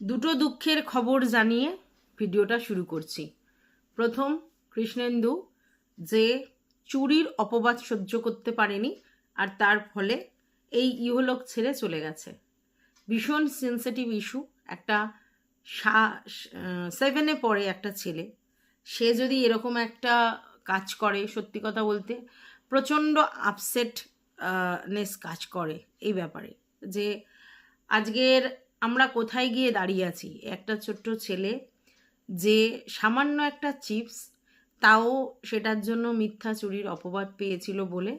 দুটো দুঃখের খবর জানিয়ে ভিডিওটা শুরু করছি। প্রথম, কৃষ্ণেন্দু যে চুরির অপবাদ সহ্য করতে পারেনি আর তার ফলে এই ইহলোক ছেড়ে চলে গেছে। ভীষণ সেন্সিটিভ ইস্যু একটা সেভেনে পড়ে একটা ছেলে। সে যদি এরকম একটা কাজ করে, সত্যি কথা বলতে প্রচণ্ড আপসেট নেস কাজ করে এই ব্যাপারে। যে আজকের আমরা কোথায় গিয়ে দাঁড়িয়ে আছি? একটা ছোট্ট ছেলে যে সামান্য একটা চিপস, তাও সেটার জন্য মিথ্যা চুরির অপবাদ পেয়েছিল বলে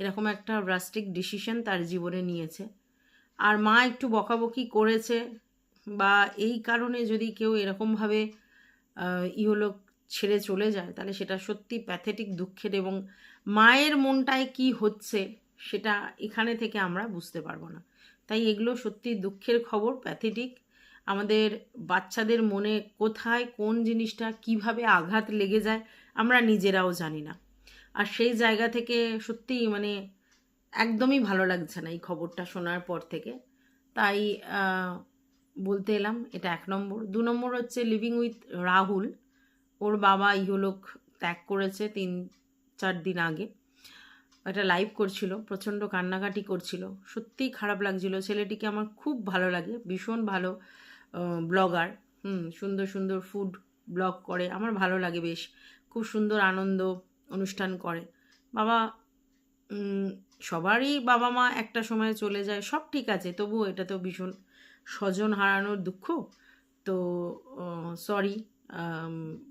এরকম একটা ড্রাস্টিক ডিসিশন তার জীবনে নিয়েছে। আর মা একটু বকাবকি করেছে বা এই কারণে যদি কেউ এরকমভাবে ইহলোক ছেড়ে চলে যায়, তাহলে সেটা সত্যি প্যাথেটিক দুঃখের এবং মায়ের মনটায় কি হচ্ছে সেটা এখানে থেকে আমরা বুঝতে পারব না। তাই এগুলো সত্যি দুঃখের খবর প্যাথেটিক আমাদের বাচ্চাদের মনে কোথায় কোন জিনিসটা কীভাবে আঘাত লেগে যায় আমরা নিজেরাও জানি না। আর সেই জায়গা থেকে সত্যিই মানে একদমই ভালো লাগছে না এই খবরটা শোনার পর থেকে। তাই বলতে এলাম এটা এক নম্বর। দু নম্বর হচ্ছে লিভিং উইথ রাহুল। ওর বাবা ইহলোক ত্যাগ করেছে তিন চার দিন আগে। একটা লাইভ করছিল, প্রচণ্ড কান্নাকাটি করছিল। সত্যিই খারাপ লাগছিল। ছেলেটিকে আমার খুব ভালো লাগে, ভীষণ ভালো ব্লগার হুম, সুন্দর সুন্দর ফুড ব্লগ করে। আমার ভালো লাগে বেশ। খুব সুন্দর আনন্দ অনুষ্ঠান করে। বাবা সবারই বাবা মা একটা সময় চলে যায়। সব ঠিক আছে, তবুও এটা তো ভীষণ স্বজন হারানোর দুঃখ। তো সরি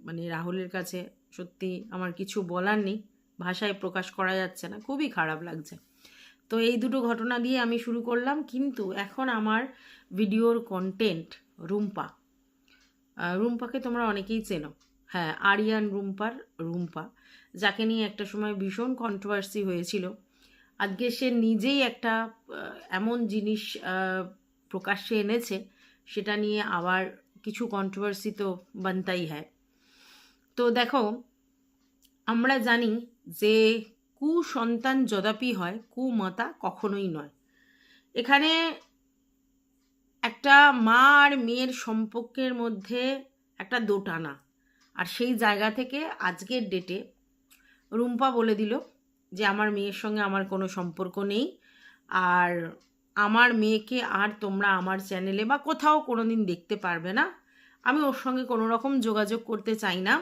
মানে রাহুলের কাছে সত্যি আমার কিছু বলার নেই। ভাষায় প্রকাশ করা যাচ্ছে না, খুবই খারাপ লাগছে। তো এই দুটো ঘটনা দিয়ে আমি শুরু করলাম, কিন্তু এখন আমার ভিডিওর কন্টেন্ট রুম্পা। রুম্পাকে তোমরা অনেকেই চেনো। হ্যাঁ আরিয়ান রুম্পার রুম্পা, যাকে নিয়ে একটা সময় ভীষণ কন্ট্রোভার্সি হয়েছিল। আজকে সে নিজেই একটা এমন জিনিস প্রকাশ্যে এনেছে, সেটা নিয়ে আবার কিছু কন্ট্রোভার্সি তো বানতাই হ্যায় তো দেখো, আমরা জানি যে কুসন্তান যদাপি হয় কু কুমাতা কখনোই নয়। এখানে একটা মা আর মেয়ের সম্পর্কের মধ্যে একটা দোটানা। আর সেই জায়গা থেকে আজকের ডেটে রুম্পা বলে দিল যে, আমার মেয়ের সঙ্গে আমার কোনো সম্পর্ক নেই। আর আমার মেয়েকে আর তোমরা আমার চ্যানেলে বা কোথাও কোনো দিন দেখতে পারবে না। আমি ওর সঙ্গে কোনো রকম যোগাযোগ করতে চাই না।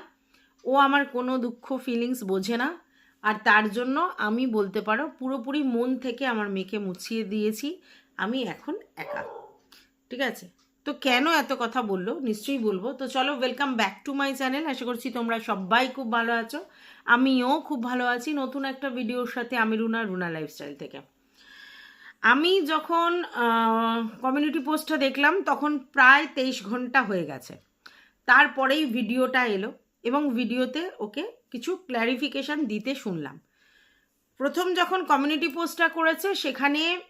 ও আমার কোনো দুঃখ ফিলিংস বোঝে না। আর তার জন্য আমি বলতে পারো পুরোপুরি মন থেকে আমার মেয়েকে মুছিয়ে দিয়েছি। আমি এখন একা। ঠিক আছে? তো কেন এত কথা বলল? নিশ্চয়ই বলব। তো চলো welcome back to my channel আশা করছি তোমরা সবাই খুব ভালো আছো। আমিও খুব ভালো আছি নতুন একটা ভিডিওর সাথে আমি রুনা রুনা লাইফস্টাইল থেকে। আমি যখন কমিউনিটি পোস্টটা দেখলাম, তখন প্রায় তেইশ ঘণ্টা হয়ে গেছে। তারপরেই ভিডিওটা এলো এবং ভিডিওতে ওকে কিছু ক্ল্যারিফিকেশান দিতে শুনলাম। প্রথম যখন কমিউনিটি পোস্টটা করেছে, সেখানে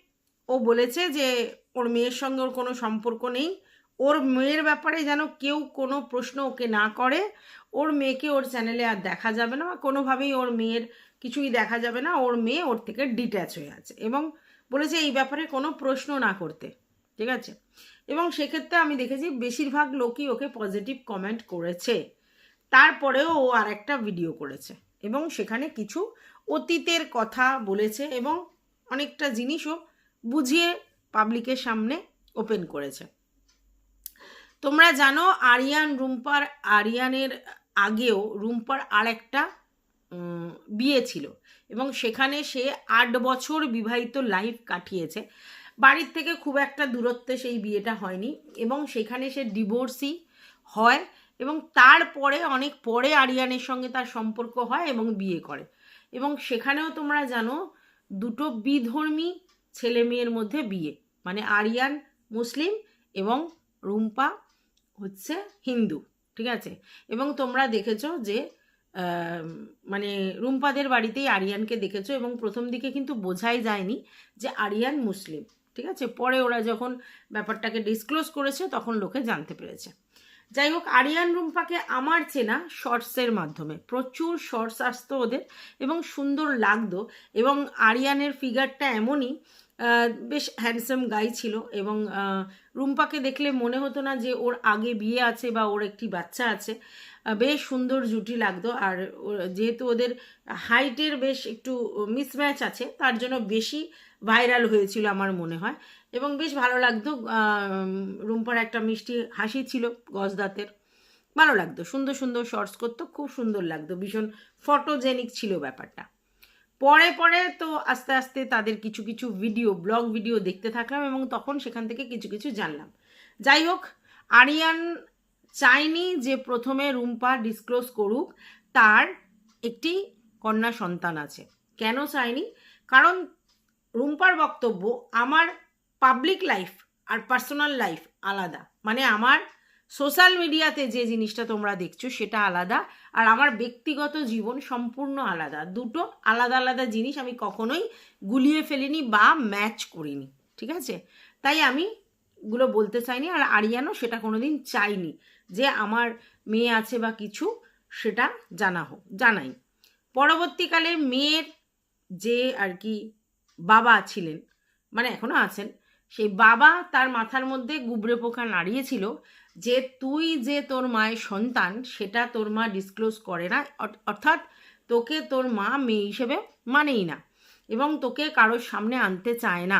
ও বলেছে যে, ওর মেয়ের সঙ্গে ওর কোনো সম্পর্ক নেই। ওর মেয়ের ব্যাপারে যেন কেউ কোনো প্রশ্ন ওকে না করে। ওর মেয়েকে ওর চ্যানেলে আর দেখা যাবে না বা কোনোভাবেই ওর মেয়ের কিছুই দেখা যাবে না। ওর মেয়ে ওর থেকে ডিট্যাচ হয়ে আছে এবং বলেছে এই ব্যাপারে কোনো প্রশ্ন না করতে। ঠিক আছে? এবং সেক্ষেত্রে আমি দেখেছি, বেশিরভাগ লোকই ওকে পজিটিভ কমেন্ট করেছে। তারপরেও ও আর একটা ভিডিও করেছে এবং সেখানে কিছু অতীতের কথা বলেছে এবং অনেকটা জিনিসও বুঝিয়ে পাবলিকের সামনে ওপেন করেছে। তোমরা জানো আরিয়ান রুম্পার, আরিয়ানের আগেও রুম্পার আর একটা বিয়ে ছিল এবং সেখানে সে আট বছর বিবাহিত লাইফ কাটিয়েছে। বাড়ির থেকে খুব একটা দূরত্বে সেই বিয়েটা হয়নি এবং সেখানে সে ডিভোর্সই হয় এবং তারপরে অনেক পরে আরিয়ানের সঙ্গে তার সম্পর্ক হয় এবং বিয়ে করে। এবং সেখানেও তোমরা জানো, দুটো বিধর্মী ছেলে মেয়ের মধ্যে বিয়ে। মানে আরিয়ান মুসলিম এবং রুম্পা হচ্ছে হিন্দু, ঠিক আছে? এবং তোমরা দেখেছ যে মানে রুম্পাদের বাড়িতেই আরিয়ানকে দেখেছ এবং প্রথম দিকে কিন্তু বোঝাই যায়নি যে আরিয়ান মুসলিম, ঠিক আছে? পরে ওরা যখন ব্যাপারটাকে ডিসক্লোজ করেছে, তখন লোকে জানতে পেরেছে। যাই হোক আরিয়ান রুম্পাকে আমার চেনা শর্টসের মাধ্যমে। প্রচুর শর্টস আসতো ওদের এবং সুন্দর লাগতো এবং আরিয়ানের ফিগারটা এমনই বেশ হ্যান্ডসাম গাই ছিল এবং রুম্পাকে দেখলে মনে হতো না যে ওর আগে বিয়ে আছে বা ওর একটি বাচ্চা আছে। বেশ সুন্দর জুটি লাগতো। আর যেহেতু ওদের হাইটের বেশ একটু মিসম্যাচ আছে, তার জন্য বেশি ভাইরাল হয়েছিল আমার মনে হয়। এবং বেশ ভালো লাগতো রুম্পার একটা মিষ্টি হাসি ছিল গজদাতের। ভালো লাগতো, সুন্দর সুন্দর শর্টস করতো, খুব সুন্দর লাগতো, ভীষণ ফটোজেনিক ছিল ব্যাপারটা। পরে পরে তো আস্তে আস্তে তাদের কিছু কিছু ভিডিও ব্লগ ভিডিও দেখতে থাকলাম এবং তখন সেখান থেকে কিছু কিছু জানলাম। যাই হোক, আরিয়ান চাইনি যে প্রথমে রুম্পা ডিসক্লোজ করুক, তার একটি কন্যা সন্তান আছে। কেন চাইনি? কারণ রুম্পার বক্তব্য আমার পাবলিক লাইফ আর পার্সোনাল লাইফ আলাদা। মানে আমার সোশ্যাল মিডিয়াতে যে জিনিসটা তোমরা দেখছ সেটা আলাদা আর আমার ব্যক্তিগত জীবন সম্পূর্ণ আলাদা। দুটো আলাদা আলাদা জিনিস আমি কখনোই গুলিয়ে ফেলিনি বা ম্যাচ করিনি। ঠিক আছে? তাই আমি গুলো বলতে চাইনি আর আরিয়ানও সেটা কোনোদিন চাইনি। যে আমার মেয়ে আছে বা কিছু, সেটা জানা হোক, জানাই। পরবর্তীকালে মেয়ের যে আর কি বাবা ছিলেন মানে এখনও আছেন, সেই বাবা তার মাথার মধ্যে গুবরে পোকা নাড়িয়েছিল যে তুই যে তোর মায়ের সন্তান, সেটা তোর মা ডিসক্লোজ করে না অর্থাৎ তোকে তোর মা মেয়ে হিসেবে মানেই না এবং তোকে কারোর সামনে আনতে চায় না।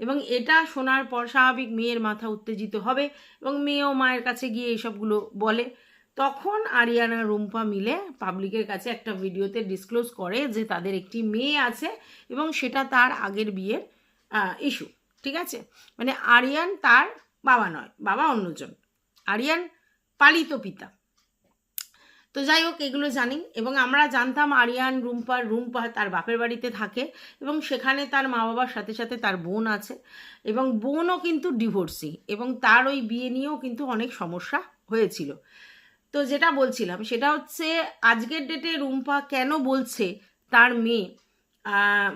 এবং এটা শোনার পর স্বাভাবিক মেয়ের মাথা উত্তেজিত হবে এবং মেয়েও মায়ের কাছে গিয়ে এইসবগুলো বলে। তখন আরিয়ানা রুম্পা মিলে পাবলিকের কাছে একটা ভিডিওতে ডিসক্লোজ করে যে তাদের একটি মেয়ে আছে এবং সেটা তার আগের বিয়ের ইস্যু ঠিক আছে? মানে আরিয়ান তার বাবা নয়, বাবা অন্যজন। আরিয়ান পালিত পিতা। তো যাই হোক এগুলো জানি এবং আমরা জানতাম আরিয়ান রুম্পার রুম্পা তার বাপের বাড়িতে থাকে এবং সেখানে তার মা বাবার সাথে সাথে তার বোন আছে এবং বোনও কিন্তু ডিভোর্সি এবং তার ওই বিয়ে নিয়েও কিন্তু অনেক সমস্যা হয়েছিল। তো যেটা বলছিলাম, সেটা হচ্ছে আজকের ডেটে রুম্পা কেন বলছে তার মেয়ে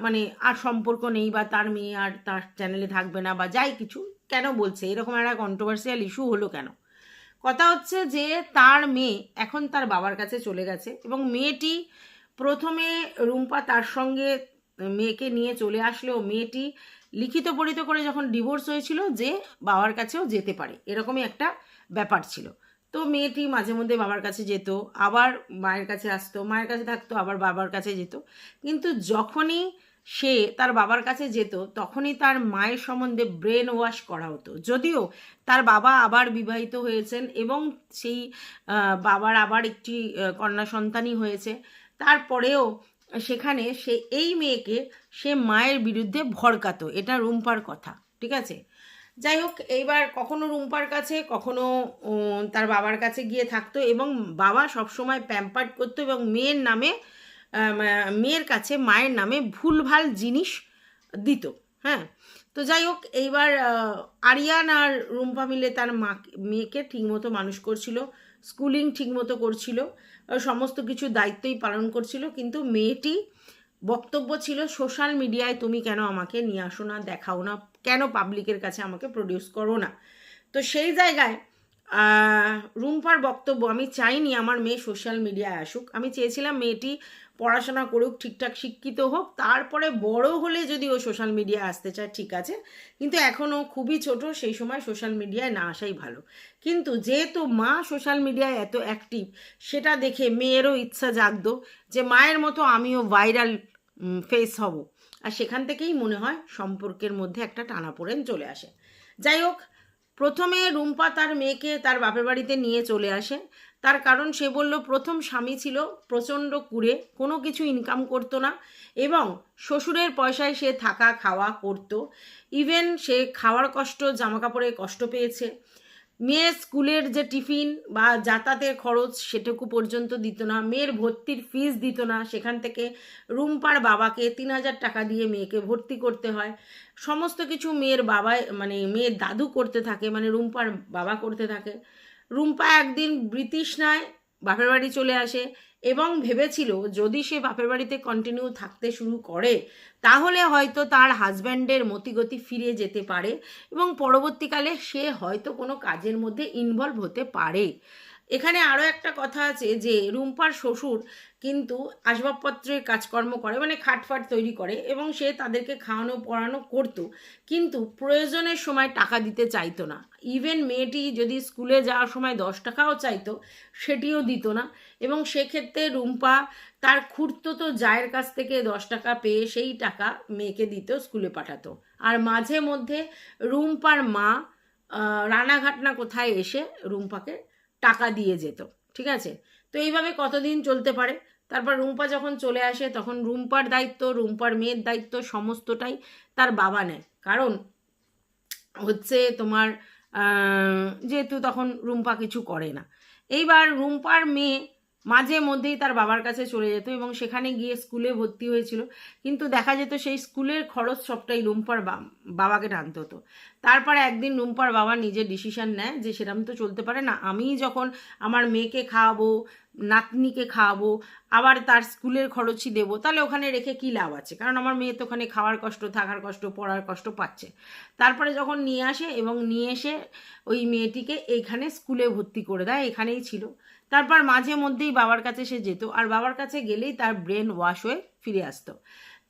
মানে আর সম্পর্ক নেই বা তার মেয়ে আর তার চ্যানেলে থাকবে না বা যাই কিছু, কেন বলছে? এরকম একটা কন্ট্রোভার্সিয়াল ইস্যু হলো কেন? কথা হচ্ছে যে তার মেয়ে এখন তার বাবার কাছে চলে গেছে এবং মেয়েটি প্রথমে রুম্পা তার সঙ্গে মেয়েকে নিয়ে চলে আসলেও মেয়েটি লিখিত পড়িত করে যখন ডিভোর্স হয়েছিল যে বাবার কাছেও যেতে পারে। এরকমই একটা ব্যাপার ছিল। তো মেয়েটি মাঝে মধ্যে বাবার কাছে যেত, আবার মায়ের কাছে আসতো, মায়ের কাছে থাকতো, আবার বাবার কাছে যেত। কিন্তু যখনই সে তার বাবার কাছে যেত, তখনই তার মায়ের সম্বন্ধে ব্রেন ওয়াশ করা হতো। যদিও তার বাবা আবার বিবাহিত হয়েছেন এবং সেই বাবার আবার একটি কন্যা সন্তানই হয়েছে। তারপরেও সেখানে সে, এই মেয়েকে সে মায়ের বিরুদ্ধে ভড়কাতো। এটা রুম্পার কথা, ঠিক আছে? যাই হোক, এইবার কখনো রুম্পার কাছে, কখনো তার বাবার কাছে গিয়ে থাকতো এবং বাবা সবসময় প্যাম্পার্ড করতো এবং মেয়ের নামে মেয়ের কাছে মায়ের নামে ভুলভাল জিনিস দিত হ্যাঁ? তো যাই হোক, এইবার আরিয়ান আর রুম্পা মিলে তার মা, মেয়েকে ঠিকমতো মানুষ করছিল, স্কুলিং ঠিকমতো করছিল সমস্ত কিছু দায়িত্বই পালন করছিল, কিন্তু মেয়েটি বক্তব্য ছিল, সোশ্যাল মিডিয়ায় তুমি কেন আমাকে নিয়ে আসো না, দেখাও না, কেন পাবলিকের কাছে আমাকে প্রডিউস করো না? তো সেই জায়গায় রুম্পার বক্তব্য, আমি চাইনি আমার মেয়ে সোশ্যাল মিডিয়ায় আসুক, আমি চেয়েছিলাম মেয়েটি পড়াশোনা করুক, ঠিকঠাক শিক্ষিত হোক, তারপরে বড় হলে যদি ও সোশ্যাল মিডিয়ায় আসতে চায়, ঠিক আছে। কিন্তু এখনও খুবই ছোট, সেই সময় সোশ্যাল মিডিয়ায় না আসাই ভালো। কিন্তু যেহেতু মা সোশ্যাল মিডিয়ায় এত অ্যাক্টিভ সেটা দেখে মেয়েরও ইচ্ছা জাগতো যে মায়ের মতো আমিও ভাইরাল ফেস হব। আর সেখান থেকেই মনে হয় সম্পর্কের মধ্যে একটা টানাপোড়েন চলে আসে। যাই হোক, প্রথমে রুম্পা তার মেয়েকে তার বাপের বাড়িতে নিয়ে চলে আসে। তার কারণ সে বলল, প্রথম স্বামী ছিল, প্রচণ্ড কুড়ে, কোনো কিছু ইনকাম করতো না এবং শ্বশুরের পয়সায় সে থাকা খাওয়া করতো। ইভেন সে খাওয়ার কষ্ট জামা কাপড়ে কষ্ট পেয়েছে। মেয়ের স্কুলের যে টিফিন বা যাতায়াতের খরচ সেটুকু পর্যন্ত দিত না, মেয়ের ভর্তির ফিস দিত না। সেখান থেকে রুম্পার বাবাকে তিন হাজার টাকা দিয়ে মেয়েকে ভর্তি করতে হয়। সমস্ত কিছু মেয়ের বাবা মানে মেয়ের দাদু করতে থাকে মানে রুম্পার বাবা করতে থাকে। রুম্পা একদিন ব্রিটিশনায় বাপের বাড়ি চলে আসে এবং ভেবেছিল, যদি সে বাপের বাড়িতে কন্টিনিউ থাকতে শুরু করে, তাহলে হয়তো তার হাজব্যান্ডের মতিগতি ফিরে যেতে পারে এবং পরবর্তীকালে সে হয়তো কোনো কাজের মধ্যে ইনভলভ হতে পারে। এখানে আরও একটা কথা আছে যে রুম্পার শ্বশুর কিন্তু আসবাবপত্রের কাজকর্ম করে মানে খাটফাট তৈরি করে এবং সে তাদেরকে খাওয়ানো পড়ানো করতো। কিন্তু প্রয়োজনের সময় টাকা দিতে চাইতো না। ইভেন মেয়েটি যদি স্কুলে যাওয়ার সময় দশ টাকাও চাইতো সেটিও দিত না। এবং সেক্ষেত্রে রুম্পা তার খুঁড়তো জায়ের কাছ থেকে দশ টাকা পেয়ে সেই টাকা মেয়েকে দিত স্কুলে পাঠাতো। আর মাঝে মধ্যে রুম্পার মা আহ, রানাঘাট না কোথায় এসে রুম্পাকে টাকা দিয়ে যেত, ঠিক আছে? তো এইভাবে কতদিন চলতে পারে? তারপর রুম্পা যখন চলে আসে, তখন রুম্পার দায়িত্ব, রুম্পার মেয়ের দায়িত্ব সমস্তটাই তার বাবা নেয়। কারণ হচ্ছে তোমার যেহেতু তখন রুম্পা কিছু করে না। এইবার রুম্পার মেয়ে মাঝে মধ্যেই তার বাবার কাছে চলে যেত এবং সেখানে গিয়ে স্কুলে ভর্তি হয়েছিল। কিন্তু দেখা যেত সেই স্কুলের খরচ সবটাই রুম্পার বাবাকে টানতে হতো। তারপরে একদিন রুম্পার বাবা নিজে ডিসিশন নেয় যে সেরকম তো চলতে পারে না। আমি যখন আমার মেয়েকে খাওয়াবো, নাতনিকে খাওয়াবো, আবার তার স্কুলের খরচই দেবো, তাহলে ওখানে রেখে কী লাভ আছে? কারণ আমার মেয়ে তো ওখানে খাওয়ার কষ্ট, থাকার কষ্ট, পড়ার কষ্ট পাচ্ছে। তারপরে যখন নিয়ে আসে এবং নিয়ে এসে ওই মেয়েটিকে এইখানে স্কুলে ভর্তি করে দেয়, এখানেই ছিল। তারপর মাঝে মধ্যেই বাবার কাছে সে যেত, আর বাবার কাছে গেলেই তার ব্রেন ওয়াশ হয়ে ফিরে আসতো।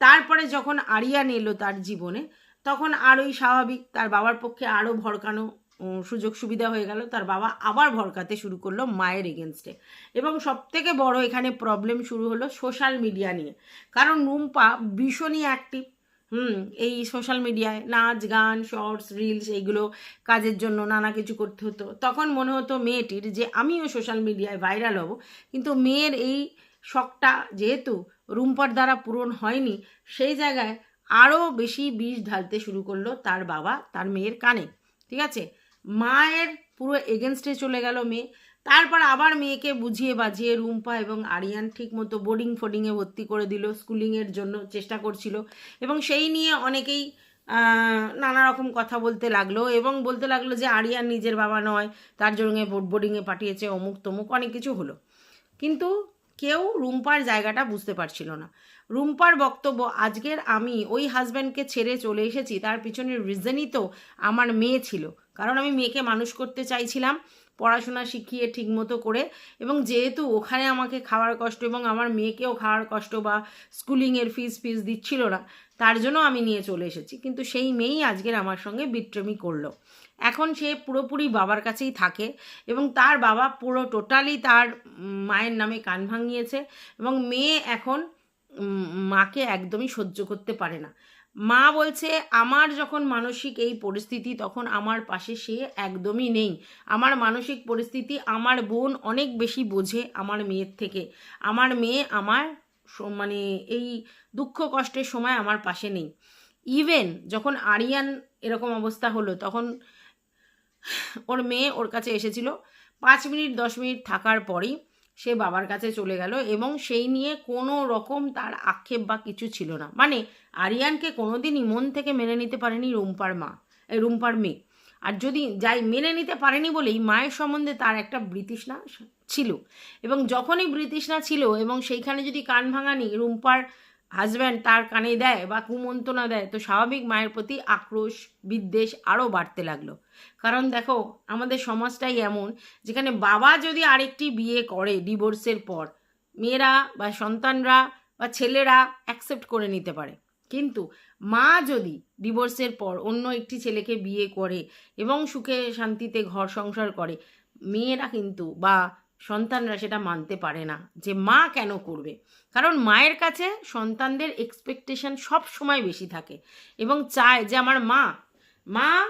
তারপরে যখন আরিয়ান এলো তার জীবনে, তখন আরোই স্বাভাবিক, তার বাবার পক্ষে আরও ভরকানো সুযোগ সুবিধা হয়ে গেল, তার বাবা আবার ভরকাতে শুরু করল মায়ের এগেনস্টে এবং সব থেকে বড় এখানে প্রবলেম শুরু হলো সোশ্যাল মিডিয়া নিয়ে। কারণ রুম্পা ভীষণই অ্যাক্টিভ হুম, এই সোশ্যাল মিডিয়ায় নাচ, গান শর্টস রিলস এইগুলো কাজের জন্য নানা কিছু করতে হতো। তখন মনে হতো মেয়েটির যে আমিও সোশ্যাল মিডিয়ায় ভাইরাল হব, কিন্তু মেয়ের এই শখটা যেহেতু রুম্পার দ্বারা পূরণ হয়নি, সেই জায়গায় আরও বেশি বিষ ঢালতে শুরু করল তার বাবা, তার মেয়ের কানে। ঠিক আছে? মায়ের পুরো এগেনস্টে চলে গেল মেয়ে। তারপর আবার মেয়েকে বুঝিয়ে বাজিয়ে রুম্পা এবং আরিয়ান ঠিক মতো বোর্ডিং ফোর্ডিংয়ে ভর্তি করে দিল স্কুলিংয়ের জন্য চেষ্টা করছিল এবং সেই নিয়ে অনেকেই নানা রকম কথা বলতে লাগল এবং বলতে লাগল যে আরিয়ান নিজের বাবা নয়, তার জন্য বোর্ডিংয়ে পাঠিয়েছে অমুক তমুক, অনেক কিছু হলো। কিন্তু কেউ রুম্পার জায়গাটা বুঝতে পারছিল না। রুম্পার বক্তব্য, আজকের আমি ওই হাজব্যান্ডকে ছেড়ে চলে এসেছি, তার পিছনের রিজনই তো আমার মেয়ে ছিল। কারণ আমি মেয়েকে মানুষ করতে চাইছিলাম পড়াশোনা শিখিয়ে ঠিকমতো করে এবং যেহেতু ওখানে আমাকে খাওয়ার কষ্ট এবং আমার মেয়েকেও খাওয়ার কষ্ট বা স্কুলিংয়ের ফিস ফিস দিচ্ছিল না, তার জন্য আমি নিয়ে চলে এসেছি। কিন্তু সেই মেয়েই আজকের আমার সঙ্গে বিট্রেমি করল। এখন সে পুরোপুরি বাবার কাছেই থাকে এবং তার বাবা পুরো টোটালি তার মায়ের নামে কান ভাঙিয়েছে এবং মেয়ে এখন মাকে একদমই সহ্য করতে পারে না। মা বলছে, আমার যখন মানসিক এই পরিস্থিতি, তখন আমার পাশে সে একদমই নেই। আমার মানসিক পরিস্থিতি আমার বোন অনেক বেশি বোঝে আমার মেয়ের থেকে। আমার মেয়ে আমার মানে এই দুঃখ কষ্টের সময় আমার পাশে নেই। ইভেন যখন আরিয়ান এরকম অবস্থা হলো, তখন ওর মেয়ে ওর কাছে এসেছিল। পাঁচ মিনিট, দশ মিনিট থাকার পরেই সে বাবার কাছে চলে গেল এবং সেই নিয়ে কোনো রকম তার আক্ষেপ বা কিছু ছিল না। মানে আরিয়ানকে কোনোদিনই মন থেকে মেনে নিতে পারেনি রুম্পার মা রুম্পার মেয়ে। আর যদি যাই মেনে নিতে পারেনি বলেই মায়ের সম্বন্ধে তার একটা বৃতৃষ্ণা ছিল। এবং যখনই বৃতৃষ্ণা ছিল এবং সেইখানে যদি কান ভাঙানি, রুম্পার হাজব্যান্ড তার কানে দেয় বা কুমন্ত্রণা দেয়, তো স্বাভাবিক মায়ের প্রতি আক্রোশ, বিদ্বেষ আরও বাড়তে লাগল। কারণ দেখো, আমাদের সমাজটাই এমন, যেখানে বাবা যদি আরেকটি বিয়ে করে ডিভোর্সের পর, মেয়েরা বা সন্তানরা বা ছেলেরা অ্যাকসেপ্ট করে নিতে পারে। কিন্তু মা যদি ডিভোর্সের পর অন্য একটি ছেলেকে বিয়ে করে এবং সুখে শান্তিতে ঘর সংসার করে, মেয়েরা কিন্তু বা সন্তানরা সেটা মানতে পারে না যে মা কেন করবে। কারণ মায়ের কাছে সন্তানদের এক্সপেকটেশন সব সময় বেশি থাকে এবং চায় যে আমার মা মা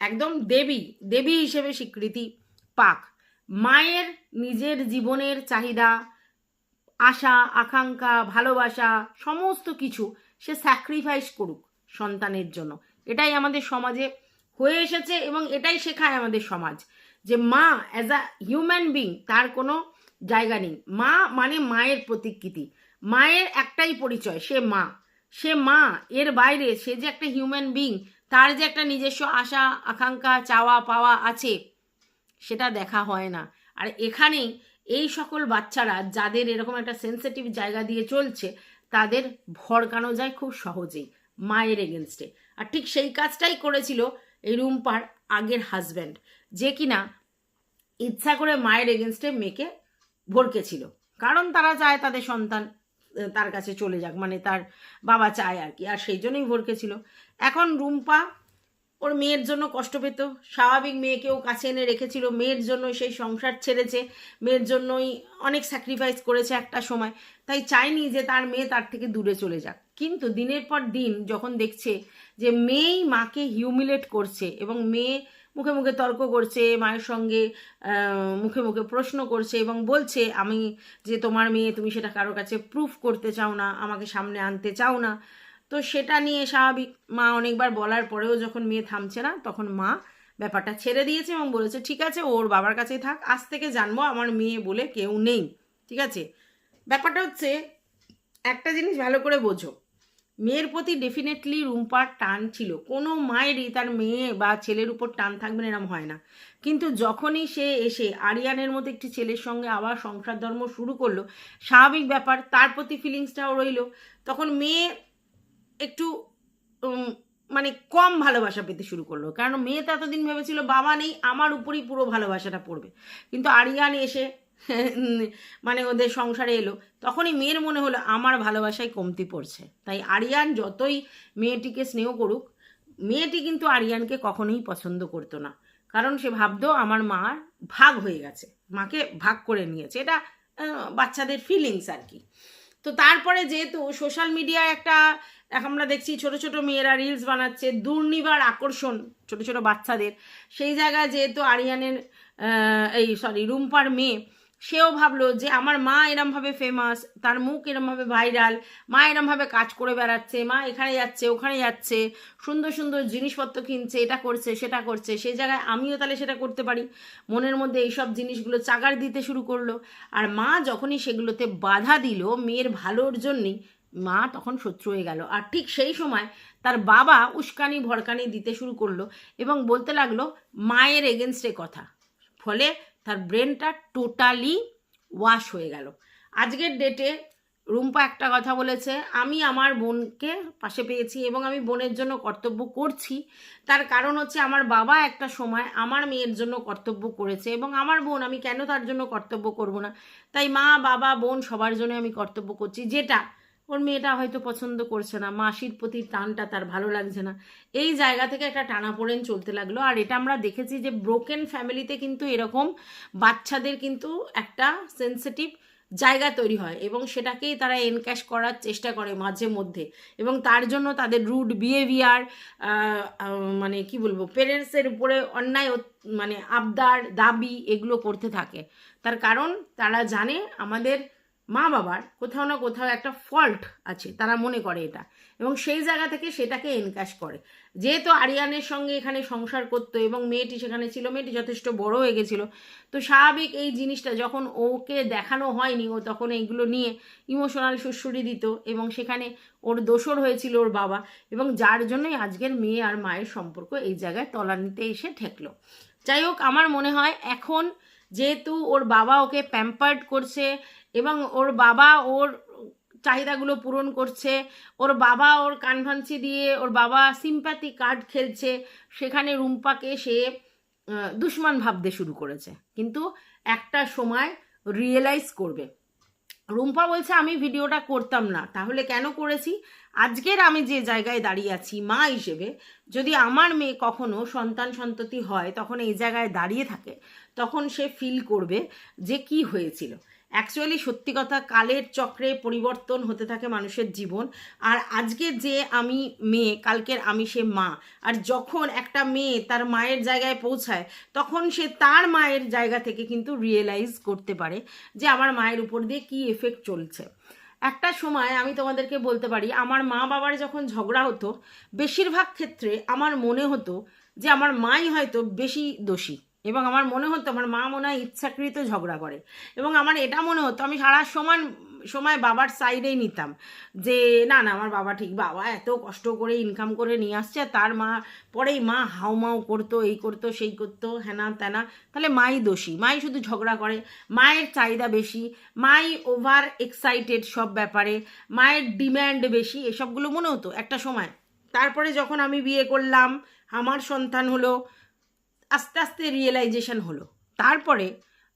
একদম দেবী দেবী হিসেবে স্বীকৃতি পাক। মায়ের নিজের জীবনের চাহিদা, আশা, আকাঙ্ক্ষা, ভালোবাসা, সমস্ত কিছু সে স্যাক্রিফাইস করুক সন্তানের জন্য। এটাই আমাদের সমাজে হয়ে এসেছে এবং এটাই শেখায় আমাদের সমাজ। যে মা অ্যাজ আ হিউম্যান বিং তার কোনো জায়গা নেই। মা মানে মায়ের প্রতিকৃতি। মায়ের একটাই পরিচয়, সে মা। সে মা, এর বাইরে সে যে একটা হিউম্যান বিং তার যে একটা নিজস্ব আশা, আকাঙ্ক্ষা, চাওয়া, পাওয়া আছে, সেটা দেখা হয় না। আর এখানেই এই সকল বাচ্চারা যাদের এরকম একটা সেন্সিটিভ জায়গা দিয়ে চলছে, তাদের ভরকানো যায় খুব সহজেই, মায়ের এগেনস্টে আর ঠিক সেই কাজটাই করেছিল এই রুম্পার আগের হাজব্যান্ড যে কিনা ইচ্ছা করে মায়ের এগেনস্টে মেয়েকে ভরকেছিল কারণ তারা চায় তাদের সন্তান তার কাছে চলে যাক মানে তার বাবা চায় আর কি, আর সেই জন্যই ভরকেছিল এখন রুম্পা ওর মেয়ের জন্য কষ্ট পেত, স্বাভাবিক মেয়েকেও কাছে এনে রেখেছিল, মেয়ের জন্য সেই সংসার ছেড়েছে, মেয়ের জন্যই অনেক স্যাক্রিফাইস করেছে একটা সময়, তাই চাইনি যে তার মেয়ে তার থেকে দূরে চলে যাক। কিন্তু দিনের পর দিন যখন দেখছে যে মেয়েই মাকে হিউমিলেট করছে এবং মেয়ে মুখে মুখে তর্ক করছে, মায়ের সঙ্গে মুখে মুখে প্রশ্ন করছে এবং বলছে, আমি যে তোমার মেয়ে, তুমি সেটা কারোর কাছে প্রুফ করতে চাও না, আমাকে সামনে আনতে চাও না। তো সেটা নিয়ে স্বাভাবিক মা অনেকবার বলার পরেও যখন মেয়ে থামছে না, তখন মা ব্যাপারটা ছেড়ে দিয়েছে এবং বলেছে, ঠিক আছে, ওর বাবার কাছেই থাক, আজ থেকে জানব আমার মেয়ে বলে কেউ নেই। ঠিক আছে? ব্যাপারটা হচ্ছে, একটা জিনিস ভালো করে বোঝো। মেয়ের প্রতি ডেফিনেটলি রুম্পার টান ছিল। কোনো মায়েরই তার মেয়ে বা ছেলের উপর টান থাকবে এরম হয় না। কিন্তু যখনই সে এসে আরিয়ানের মতো একটি ছেলের সঙ্গে আবার সংসার ধর্ম শুরু করল, স্বাভাবিক ব্যাপার, তার প্রতি ফিলিংসটাও রইল, তখন মেয়ে একটু মানে কম ভালোবাসা পেতে শুরু করল। কারণ মেয়ে তো এতদিন ভেবেছিল, বাবা নেই, আমার উপরই পুরো ভালোবাসাটা পড়বে। কিন্তু আরিয়ান এসে মানে ওদের সংসারে এলো। তখনই মেয়ের মনে হলো, আমার ভালোবাসায় কমতি পড়ছে। তাই আরিয়ান যতই মেয়েটিকে স্নেহ করুক, মেয়েটি কিন্তু আরিয়ানকে কখনোই পছন্দ করতো না। কারণ সে ভাবতো, আমার মার ভাগ হয়ে গেছে। মাকে ভাগ করে নিয়েছে। এটা বাচ্চাদের ফিলিংস আর কি। তো তারপরে যেহেতু সোশ্যাল মিডিয়ায় একটা আমরা দেখছি ছোট ছোট মেয়েরা রিলস বানাচ্ছে, দুর্নিবার আকর্ষণ ছোট ছোট বাচ্চাদের। সেই জায়গায় যেহেতু আরিয়ানের এই সরি রুম্পার মেয়ে সেও ভাবলো যে আমার মা এরমভাবে ফেমাস তার মুখ এরমভাবে ভাইরাল মা এরমভাবে কাজ করে বেড়াচ্ছে, মা এখানে যাচ্ছে, ওখানে যাচ্ছে, সুন্দর সুন্দর জিনিসপত্র কিনছে, এটা করছে, সেটা করছে, সেই জায়গায় আমিও তাহলে সেটা করতে পারি। মনের মধ্যে এইসব জিনিসগুলো চাগার দিতে শুরু করল। আর মা যখনই সেগুলোতে বাধা দিল, মেয়ের ভালোর জন্যই, মা তখন শত্রু হয়ে গেল। আর ঠিক সেই সময় তার বাবা উস্কানি ভরকানি দিতে শুরু করল এবং বলতে লাগল, মায়ের এগেনস্টে কথা। ফলে তার ব্রেনটা টোটালি ওয়াশ হয়ে গেল। আজকের ডেটে রুম্পা একটা কথা বলেছে, আমি আমার বোনকে পাশে পেয়েছি এবং আমি বোনের জন্য কর্তব্য করছি। তার কারণ হচ্ছে আমার বাবা একটা সময় আমার মেয়ের জন্য কর্তব্য করেছে এবং আমার বোন, আমি কেন তার জন্য কর্তব্য করব না? তাই মা, বাবা, বোন সবার জন্য আমি কর্তব্য করছি। যেটা ওর মেয়েটা হয়তো পছন্দ করছে না, মাসির প্রতি টানটা তার ভালো লাগছে না। এই জায়গা থেকে একটা টানাপোড়েন চলতে লাগল। আর এটা আমরা দেখেছি যে ব্রোকেন ফ্যামিলিতে কিন্তু এরকম বাচ্চাদের কিন্তু একটা সেন্সিটিভ জায়গা তৈরি হয় এবং সেটাকেই তারা এনক্যাশ করার চেষ্টা করে মাঝে মধ্যে। এবং তার জন্য তাদের রুড বিহেভিয়ার মানে কি বলব পেরেন্টসের উপরে অন্যায় মানে আবদার, দাবি এগুলো করতে থাকে। তার কারণ তারা জানে আমাদের মা বাবার কোথাও না কোথাও একটা ফল্ট আছে, তারা মনে করে এটা। এবং সেই জায়গা থেকে সেটাকে এনকাশ করে। যেহেতু আরিয়ানের সঙ্গে এখানে সংসার করতো এবং মেয়েটি সেখানে ছিল, মেয়েটি যথেষ্ট বড় হয়ে গেছিল, তো স্বাভাবিক এই জিনিসটা যখন ওকে দেখানো হয়নি, ও তখন এইগুলো নিয়ে ইমোশনাল সুশ্রুরি দিত এবং সেখানে ওর দোসর হয়েছিল ওর বাবা এবং যার জন্যই আজকের মেয়ে আর মায়ের সম্পর্ক এই জায়গায় তলানিতে এসে ঠেকলো। যাই হোক, আমার মনে হয় এখন যেহেতু ওর বাবা ওকে প্যাম্পার্ড করছে এবং ওর বাবা ওর চাহিদাগুলো পূরণ করছে। ওর বাবা ওর কানভান্সি দিয়ে ওর বাবা সিম্প্যাথি কার্ড খেলছে। সেখানে রুম্পাকে সে দুশ্মন ভাবতে শুরু করেছে। কিন্তু একটা সময় রিয়েলাইজ করবে। রুম্পা বলছে, আমি ভিডিওটা করতাম না। তাহলে কেন করেছি? আজকের আমি যে জায়গায় দাঁড়িয়ে আছি, মা হিসেবে, যদি আমার মেয়ে কখনো সন্তান সন্ততি হয়, তখন এই জায়গায় দাঁড়িয়ে থাকে। তখন সে ফিল করবে যে কি হয়েছিল। অ্যাকচুয়ালি সত্যি কথা, কালের চক্রে পরিবর্তন হতে থাকে মানুষের জীবন। আর আজকে যে আমি মেয়ে, কালকের আমি সে মা, আর যখন একটা মেয়ে তার মায়ের জায়গায় পৌঁছায়, তখন সে তার মায়ের জায়গা থেকে কিন্তু রিয়েলাইজ করতে পারে যে আমার মায়ের উপর দিয়ে কি এফেক্ট চলছে। একটা সময় আমি তোমাদেরকে বলতে পারি, আমার মা বাবার যখন ঝগড়া হতো, বেশিরভাগ ক্ষেত্রে আমার মনে হতো যে আমার মাই হয়তো বেশি দোষী। এবং আমার মনে হতো, আমার মা মনে হয় ইচ্ছাকৃত ঝগড়া করে। এবং আমার এটা মনে হতো, আমি সারা সমান, সময় বাবার সাইডেই নিতাম। যে, না না, আমার বাবা ঠিক, বাবা এত কষ্ট করে ইনকাম করে নিয়ে আসছে, তার মা, পরেই মা হাউমাউ করতো, এই করতো, সেই করতো হ্যানা ত্যানা তাহলে মাই দোষী, মাই শুধু ঝগড়া করে, মায়ের চাহিদা বেশি, মাই ওভার এক্সাইটেড সব ব্যাপারে, মায়ের ডিম্যান্ড বেশি, এসবগুলো মনে হতো একটা সময়। তারপরে যখন আমি বিয়ে করলাম, আমার সন্তান হলো আস্তে আস্তে রিয়েলাইজেশন হলো। তারপরে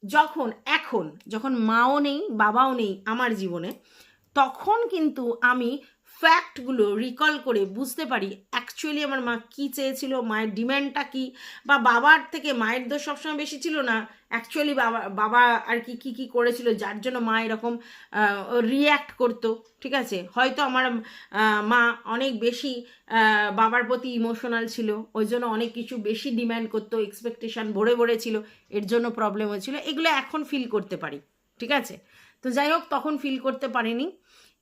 যখন, এখন যখন মাও নেই, বাবাও নেই আমার জীবনে, তখন কিন্তু আমি ফ্যাক্টগুলো রিকল করে বুঝতে পারি অ্যাকচুয়ালি আমার মা কী চেয়েছিল, মায়ের ডিম্যান্ডটা কী, বা বাবার থেকে মায়ের দোষ সবসময় বেশি ছিল না? অ্যাকচুয়ালি বাবা বাবা আর কি, কী কী করেছিল, যার জন্য মা এরকম রিয়্যাক্ট করতো, ঠিক আছে? হয়তো আমার মা অনেক বেশি বাবার প্রতি ইমোশনাল ছিল, ওই জন্য অনেক কিছু বেশি ডিম্যান্ড করতো এক্সপেকটেশন ভরে ভরে ছিল, এর জন্য প্রবলেম হয়েছিল, এগুলো এখন ফিল করতে পারি, ঠিক আছে? তো যাই হোক, তখন ফিল করতে পারিনি।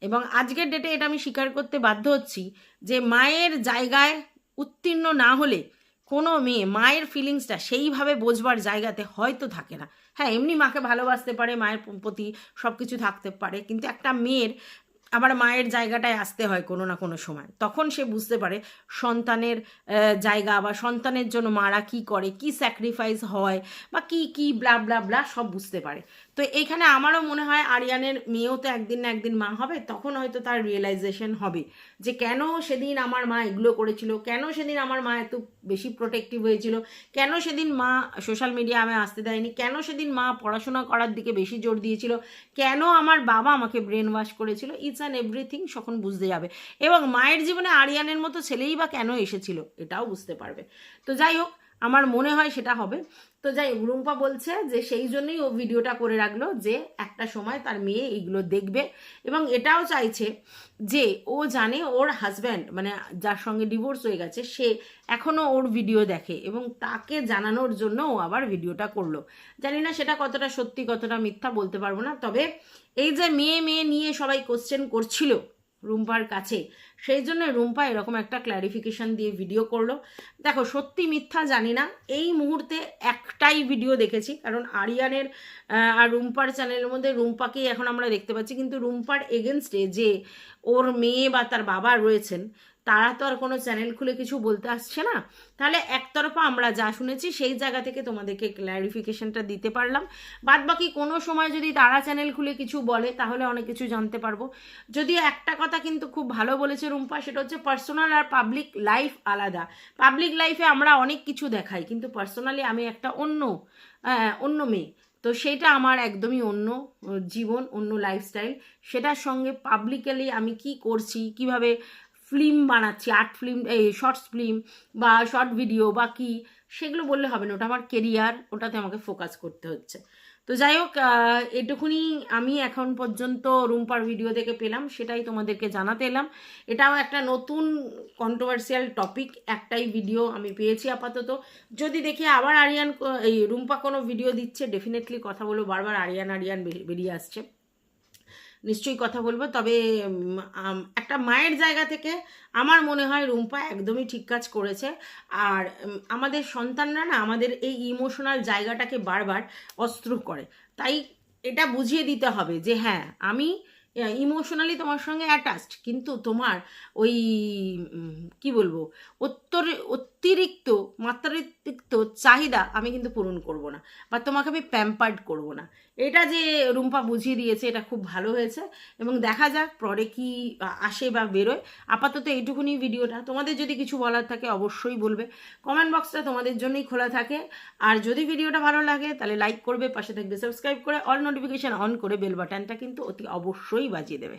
এবং আজকের ডেটে এটা আমি স্বীকার করতে বাধ্য হচ্ছি যে মায়ের জায়গায় উত্তীর্ণ না হলে কোনো মেয়ে মায়ের ফিলিংসটা সেইভাবে বোঝবার জায়গাতে হয়তো থাকে না। হ্যাঁ এমনি মাকে ভালোবাসতে পারে, মায়ের প্রতি সব কিছু থাকতে পারে, কিন্তু একটা মেয়ের আবার মায়ের জায়গাটায় আসতে হয় কোনো না কোনো সময়। তখন সে বুঝতে পারে সন্তানের জায়গা বা সন্তানের জন্য মারা কি করে, কি স্যাক্রিফাইস হয় বা কি কি ব্লা ব্লা ব্লা সব বুঝতে পারে। তো এইখানে আমারও মনে হয় আরিয়ানের মেয়েও তো একদিন না একদিন মা হবে, তখন হয়তো তার রিয়েলাইজেশন হবে যে কেন সেদিন আমার মা এগুলো করেছিল, কেন সেদিন আমার মা এত বেশি প্রোটেক্টিভ হয়েছিল, কেন সেদিন মা সোশ্যাল মিডিয়া আমি আসতে দেয়নি, কেন সেদিন মা পড়াশোনা করার দিকে বেশি জোর দিয়েছিল, কেন আমার বাবা আমাকে ব্রেন ওয়াশ করেছিল ইটস অ্যান্ড এভরিথিং তখন বুঝতে যাবে। এবং মায়ের জীবনে আরিয়ানের মতো ছেলেই বা কেন এসেছিল, এটাও বুঝতে পারবে। তো যাই হোক, আমার মনে হয় সেটা হবে। তো যাই রুম্পা বলছে যে সেই জন্যই ও ভিডিওটা করে রাখল যে একটা সময় তার মেয়ে এইগুলো দেখবে। এবং এটাও চাইছে যে ও জানে ওর হাজব্যান্ড মানে যার সঙ্গে ডিভোর্স হয়ে গেছে, সে এখনও ওর ভিডিও দেখে এবং তাকে জানানোর জন্য ও আবার ভিডিওটা করল। জানি না সেটা কতটা সত্যি, কতটা মিথ্যা বলতে পারব না, তবে এই যে মেয়ে মেয়ে নিয়ে সবাই কোশ্চেন করছিল রুম্পার কাছে। সেই জন্য রুম্পা এরকম একটা ক্ল্যারিফিকেশন দিয়ে ভিডিও করল। দেখো, সত্যি মিথ্যা জানি না। এই মুহূর্তে একটাই ভিডিও দেখেছি। কারণ আরিয়ানের আর রুম্পার চ্যানেলের মধ্যে রুম্পাকেই এখন আমরা দেখতে পাচ্ছি। কিন্তু রুম্পার এগেনস্টে যে ওর মেয়ে বা তার বাবা রয়েছেন তারা তো আর কোনো চ্যানেল খুলে কিছু বলতে আসছে না। তাহলে একতরফা আমরা যা শুনেছি, সেই জায়গা থেকে তোমাদেরকে ক্ল্যারিফিকেশনটা দিতে পারলাম। বাদ বাকি কোনো সময় যদি তারা চ্যানেল খুলে কিছু বলে, তাহলে অনেক কিছু জানতে পারব। যদিও একটা কথা কিন্তু খুব ভালো বলেছে রুম্পা, সেটা হচ্ছে পার্সোনাল আর পাবলিক লাইফ আলাদা। পাবলিক লাইফে আমরা অনেক কিছু দেখাই, কিন্তু পার্সোনালি আমি একটা অন্য অন্য মেয়ে। তো সেটা আমার একদমই অন্য জীবন, অন্য লাইফস্টাইল সেটার সঙ্গে পাবলিকালি আমি কি করছি, কীভাবে ফিল্ম বানাচ্ছি আর্ট ফিল্ম এই শর্টস ফিল্ম বা শর্ট ভিডিও বা কি, সেগুলো বললে হবে না, ওটা আমার কেরিয়ার ওটাতে আমাকে ফোকাস করতে হচ্ছে। তো যাই হোক এটুকুনি আমি এখন পর্যন্ত রুম্পার ভিডিও থেকে পেলাম, সেটাই তোমাদেরকে জানাতে এলাম। এটাও একটা নতুন কন্ট্রোভার্সিয়াল টপিক একটাই ভিডিও আমি পেয়েছি আপাতত। যদি দেখি আবার আরিয়ান, এই রুম্পা কোনো ভিডিও দিচ্ছে ডেফিনেটলি কথা বলব, বারবার আরিয়ান আরিয়ান বেরিয়ে আসছে। নিশ্চয়ই কথা বলব। তবে একটা মায়ের জায়গা থেকে আমার মনে হয় রুম্পা একদমই ঠিক কাজ করেছে। আর আমাদের সন্তানরা না আমাদের এই ইমোশনাল জায়গাটাকে বারবার অস্ত্র করে। তাই এটা বুঝিয়ে দিতে হবে যে হ্যাঁ আমি ইমোশনালি তোমার সঙ্গে অ্যাটাচড কিন্তু তোমার ওই কি বলব উত্তর অতিরিক্ত, মাত্রাতিরিক্ত চাহিদা আমি কিন্তু পূরণ করব না বা তোমাকে আমি প্যাম্পার্ড করব না। এটা যে রুম্পা বুঝিয়ে দিয়েছে, এটা খুব ভালো হয়েছে এবং দেখা যাক পরে কি আসে বা বেরোয়। আপাতত এইটুকুনি ভিডিওটা। তোমাদের যদি কিছু বলার থাকে অবশ্যই বলবে। কমেন্ট বক্সটা তোমাদের জন্যই খোলা থাকে। আর যদি ভিডিওটা ভালো লাগে, তাহলে লাইক করবে, পাশে থাকবে সাবস্ক্রাইব করে অল নোটিফিকেশান অন করে বেল বাটনটা কিন্তু অতি অবশ্যই বাজিয়ে দেবে।